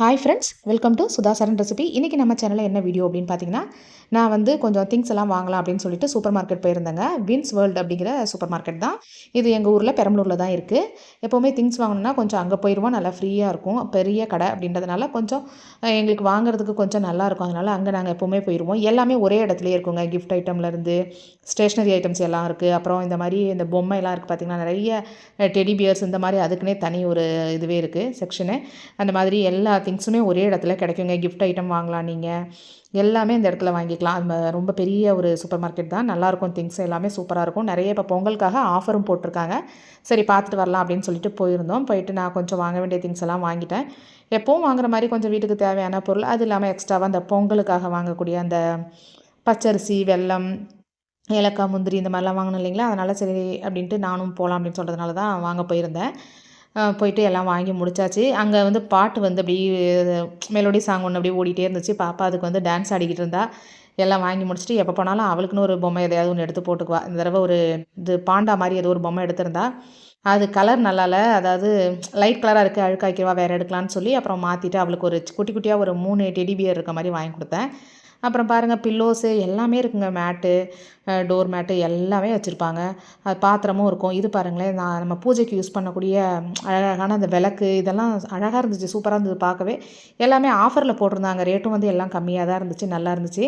Hi friends welcome to Sudhasaran recipe இன்றைக்கி நம்ம சேனலில் என்ன வீடியோ அப்படின்னு பார்த்தீங்கன்னா நான் வந்து கொஞ்சம் திங்ஸ் எல்லாம் வாங்கலாம் அப்படின்னு சொல்லிட்டு சூப்பர் மார்க்கெட் போயிருந்தேங்க. வின்ஸ் வேர்ல்டு அப்படிங்கிற சூப்பர் மார்க்கெட் தான். இது எங்கள் ஊரில் பெரம்பலூரில் தான் இருக்குது எப்போவுமே திங்ஸ் வாங்கணும்னா கொஞ்சம் அங்கே போயிடுவோம் நல்லா ஃப்ரீயாக இருக்கும். பெரிய கடை அப்படின்றதுனால கொஞ்சம் எங்களுக்கு வாங்குறதுக்கு கொஞ்சம் நல்லாயிருக்கும் அதனால் அங்கே நாங்கள் எப்போவுமே போயிடுவோம் எல்லாமே ஒரே இடத்துலையே இருக்குங்க. கிஃப்ட் ஐட்டம்லேருந்து ஸ்டேஷ்னரி ஐட்டம்ஸ் எல்லாம் இருக்குது அப்புறம் இந்த மாதிரி இந்த பொம்மை எல்லாம் இருக்குது பார்த்திங்கன்னா நிறைய டெடி பியர்ஸ் இந்த மாதிரி அதுக்குன்னே தனி ஒரு இதுவே இருக்குது செக்ஷனு அந்த மாதிரி எல்லா திங்ஸுமே ஒரே இடத்துல கிடைக்குங்க. கிஃப்ட் ஐட்டம் வாங்கலாம் நீங்கள் எல்லாமே இந்த இடத்துல வாங்கிக்கலாம். அது ரொம்ப பெரிய ஒரு சூப்பர் மார்க்கெட் தான். நல்லாயிருக்கும் திங்ஸ் எல்லாமே சூப்பராக இருக்கும். நிறைய இப்போ பொங்கலுக்காக ஆஃபரும் போட்டிருக்காங்க. சரி பார்த்துட்டு வரலாம் அப்படின்னு சொல்லிட்டு போயிருந்தோம். போயிட்டு நான் கொஞ்சம் வாங்க வேண்டிய திங்ஸ் எல்லாம் வாங்கிட்டேன். எப்போவும் வாங்குற மாதிரி கொஞ்சம் வீட்டுக்கு தேவையான பொருள். அது இல்லாமல் எக்ஸ்ட்ராவாக அந்த பொங்கலுக்காக வாங்கக்கூடிய அந்த பச்சரிசி வெல்லம் ஏலக்காய் முந்திரி இந்த மாதிரிலாம் வாங்கணும் இல்லைங்களா? அதனால் சரி அப்படின்ட்டு நானும் போகலாம் அப்படின்னு சொல்கிறதுனால தான் வாங்க போயிருந்தேன். போயிட்டு எல்லாம் வாங்கி முடிச்சாச்சு. அங்கே வந்து பாட்டு வந்து அப்படி மெலோடி சாங் ஒன்று அப்படியே ஓடிட்டே இருந்துச்சு. பாப்பா அதுக்கு வந்து டான்ஸ் ஆடிக்கிட்டு இருந்தா. எல்லாம் வாங்கி முடிச்சுட்டு எப்போ போனாலும் அவளுக்குன்னு ஒரு பொம்மை எதையாவது ஒன்று எடுத்து போட்டுக்குவா. இந்த தடவை ஒரு இது பாண்டா மாதிரி ஏதோ ஒரு பொம்மை எடுத்திருந்தா. அது கலர் நல்லால அதாவது லைட் கலராக இருக்குது அழுக்காய்க்கிறவா வேறு எடுக்கலான்னு சொல்லி அப்புறம் மாற்றிட்டு அவளுக்கு ஒரு குட்டி குட்டியாக ஒரு மூணு டெடி பியர் இருக்க மாதிரி வாங்கி கொடுத்தேன். அப்புறம் பாருங்கள் பில்லோஸு எல்லாமே இருக்குங்க மேட்டு டோர் மேட்டு எல்லாமே வச்சுருப்பாங்க. அது பாத்திரமும் இருக்கும். இது பாருங்களேன் நான் நம்ம பூஜைக்கு யூஸ் பண்ணக்கூடிய அழகான அந்த விளக்கு இதெல்லாம் அழகாக இருந்துச்சு சூப்பராக இருந்தது பார்க்கவே. எல்லாமே ஆஃபரில் போட்டிருந்தாங்க. ரேட்டும் வந்து எல்லாம் கம்மியாக தான் இருந்துச்சு நல்லா இருந்துச்சு.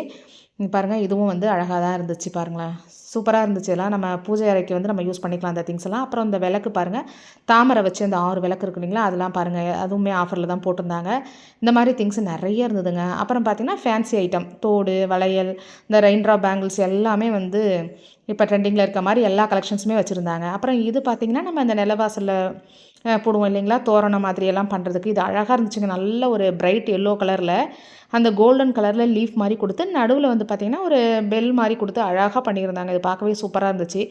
பாருங்கள் இதுவும் வந்து அழகாக தான் இருந்துச்சு பாருங்களேன். சூப்பராக இருந்துச்சு. எல்லாம் நம்ம பூஜை அறைக்கு வந்து நம்ம யூஸ் பண்ணிக்கலாம் அந்த திங்ஸ் எல்லாம். அப்புறம் இந்த விளக்கு பாருங்கள் தாமரை வச்சு அந்த ஆறு விளக்கு இருக்கு இல்லைங்களா அதெல்லாம் பாருங்கள் அதுவுமே ஆஃபரில் தான் போட்டிருந்தாங்க. இந்த மாதிரி திங்ஸ் நிறைய இருந்ததுங்க. அப்புறம் பார்த்திங்கன்னா ஃபேன்சி ஐட்டம் தோடு வளையல் இந்த ரெயின்ட்ரா பேங்கிள்ஸ் எல்லாமே வந்து இப்போ ட்ரெண்டிங்கில் இருக்க மாதிரி எல்லா கலெக்ஷன்ஸுமே வச்சுருந்தாங்க. அப்புறம் இது பார்த்திங்கன்னா நம்ம இந்த நிலவாசலில் போடுவோம் இல்லைங்களா? தோரணம் மாதிரியெல்லாம் பண்ணுறதுக்கு இது அழகாக இருந்துச்சுங்க. நல்ல ஒரு பிரைட் எல்லோ கலரில் அந்த கோல்டன் கலரில் லீஃப் மாதிரி கொடுத்து நடுவில் வந்து பார்த்திங்கன்னா ஒரு பெல் மாதிரி கொடுத்து அழகாக பண்ணியிருந்தாங்க. இது பார்க்கவே சூப்பராக இருந்துச்சு.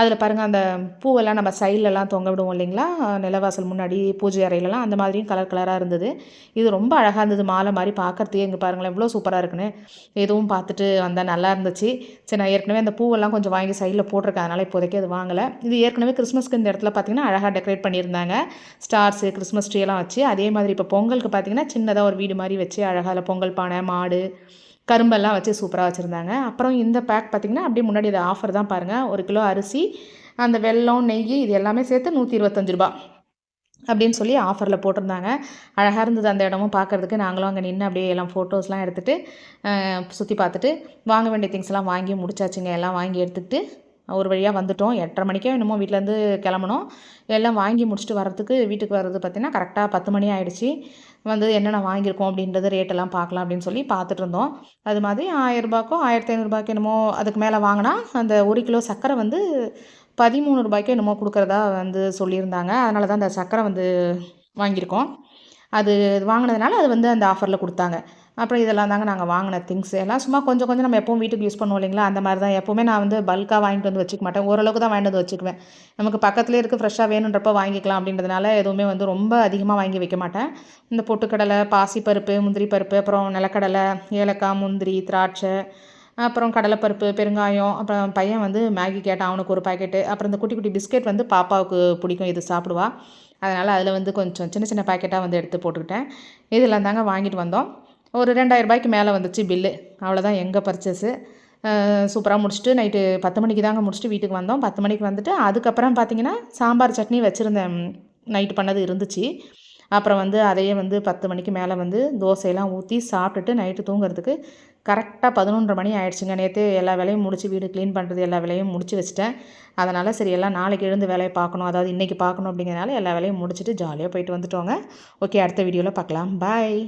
அதில் பாருங்கள் அந்த பூவெல்லாம் நம்ம சைட்லலாம் தொங்க விடுவோம் இல்லைங்களா? நிலவாசல் முன்னாடி பூஜை அறையிலலாம் அந்த மாதிரியும் கலர் கலராக இருந்தது. இது ரொம்ப அழகாக இருந்தது. மாலை மாதிரி பார்க்குறதுக்கே இங்கே பாருங்களேன் எவ்வளோ சூப்பராக இருக்குன்னு. எதுவும் பார்த்துட்டு வந்தால் நல்லா இருந்துச்சு. சரி நான் ஏற்கனவே அந்த பூவெல்லாம் கொஞ்சம் வாங்கி சைடில் போட்டிருக்கேன். அதனால் இப்போதைக்கு அது வாங்கலை. இது ஏற்கனவே கிறிஸ்மஸ்க்கு இந்த இடத்துல பார்த்திங்கன்னா அழகாக டெக்கரேட் பண்ணியிருந்தாங்க. ஸ்டார்ஸு கிறிஸ்மஸ் ட்ரீலாம் வச்சு அதே மாதிரி இப்போ பொங்கலுக்கு பார்த்திங்கன்னா சின்னதாக ஒரு வீடு மாதிரி வச்சு அழகாக பொங்கல் பானை மாடு கரும்பெல்லாம் வச்சு சூப்பராக வச்சுருந்தாங்க. அப்புறம் இந்த பேக் பார்த்திங்கன்னா அப்படியே முன்னாடி இது ஆஃபர் தான் பாருங்கள் ஒரு கிலோ அரிசி அந்த வெல்லம் நெய் இது எல்லாமே சேர்த்து நூற்றி இருபத்தஞ்சி ரூபா அப்படின்னு சொல்லி ஆஃபரில் போட்டிருந்தாங்க. அழகாக இருந்தது அந்த இடமும் பார்க்குறதுக்கு நாங்களும் அங்கே நின்று அப்படியே எல்லாம் ஃபோட்டோஸ்லாம் எடுத்துகிட்டு சுற்றி பார்த்துட்டு வாங்க வேண்டிய திங்ஸ்லாம் வாங்கி முடிச்சாச்சுங்க. எல்லாம் வாங்கி எடுத்துக்கிட்டு ஒரு வழியாக வந்துட்டோம். எட்டரை மணிக்கே என்னமோ வீட்டிலேருந்து கிளம்பணும் எல்லாம் வாங்கி முடிச்சுட்டு வரதுக்கு வீட்டுக்கு வர்றது பார்த்திங்கன்னா கரெக்டாக பத்து மணி ஆகிடுச்சி வந்து என்னென்ன வாங்கியிருக்கோம் அப்படின்றது ரேட்டெல்லாம் பார்க்கலாம் அப்படின்னு சொல்லி பார்த்துட்டு இருந்தோம். அது மாதிரி ஆயிரரூபாக்கோ ஆயிரத்தி ஐநூறுரூபாய்க்கு என்னமோ அதுக்கு மேலே வாங்கினா அந்த ஒரு கிலோ சர்க்கரை வந்து பதிமூணு ரூபாய்க்கு என்னமோ கொடுக்குறதா வந்து சொல்லியிருந்தாங்க. அதனால தான் அந்த சர்க்கரை வந்து வாங்கியிருக்கோம். அது வாங்கினதுனால அது வந்து அந்த ஆஃபரில் கொடுத்தாங்க. அப்புறம் இதெல்லாம் தாங்க நாங்கள் வாங்கின திங்ஸ் எல்லாம் சும்மா கொஞ்சம் கொஞ்சம் நம்ம எப்பவும் வீட்டுக்கு யூஸ் பண்ணுவோம் இல்லைங்களா? அந்த மாதிரி தான். எப்போவுமே நான் வந்து பல்காக வாங்கிட்டு வந்து வச்சுக்க மாட்டேன். ஓரளவுக்கு தான் வாங்கிட்டு வந்து வச்சுக்குவேன். நமக்கு பக்கத்துலேயே இருக்குது ஃப்ரெஷ்ஷாக வேணுன்றப்போ வாங்கிக்கலாம் அப்படின்றதுனால எதுவுமே வந்து ரொம்ப அதிகமாக வாங்கி வைக்க மாட்டேன். இந்த பொட்டுக்கடலை பாசிப்பருப்பு முந்திரி பருப்பு அப்புறம் நிலக்கடலை ஏலக்காய் முந்திரி திராட்சை அப்புறம் கடலைப்பருப்பு பெருங்காயம் அப்புறம் பையன் வந்து மேகி கேட்டான் அவனுக்கு ஒரு பாக்கெட்டு அப்புறம் இந்த குட்டி குட்டி பிஸ்கெட் வந்து பாப்பாவுக்கு பிடிக்கும். இது சாப்பிடுவா. அதனால் அதில் வந்து கொஞ்சம் சின்ன சின்ன பாக்கெட்டாக வந்து எடுத்து போட்டுக்கிட்டேன். இதெல்லாம் தாங்க வாங்கிட்டு வந்தோம். ஒரு ரெண்டாயிரரூபாய்க்கு மேலே வந்துச்சு பில்லு. அவ்வளோதான் எங்கள் பர்ச்சேஸு சூப்பராக முடிச்சுட்டு நைட்டு பத்து மணிக்கு தாங்க முடிச்சுட்டு வீட்டுக்கு வந்தோம். பத்து மணிக்கு வந்துட்டு அதுக்கப்புறம் பார்த்தீங்கன்னா சாம்பார் சட்னி வச்சுருந்தேன். நைட்டு பண்ணது இருந்துச்சு. அப்புறம் வந்து அதையே வந்து பத்து மணிக்கு மேலே வந்து தோசையெல்லாம் ஊற்றி சாப்பிட்டுட்டு நைட்டு தூங்குறதுக்கு கரெக்டாக பதினொன்றரை மணி ஆயிடுச்சுங்க. நேற்று எல்லா வேலையும் முடிச்சு வீடு க்ளீன் பண்ணுறது எல்லா வேலையும் முடிச்சு வச்சிட்டேன். அதனால் சரி எல்லாம் நாளைக்கு எழுந்து வேலையை பார்க்கணும். அதாவது இன்றைக்கி பார்க்கணும் அப்படிங்கிறனால எல்லா வேலையும் முடிச்சுட்டு ஜாலியாக போயிட்டு வந்துட்டோங்க. ஓகே அடுத்த வீடியோவில் பார்க்கலாம். பாய்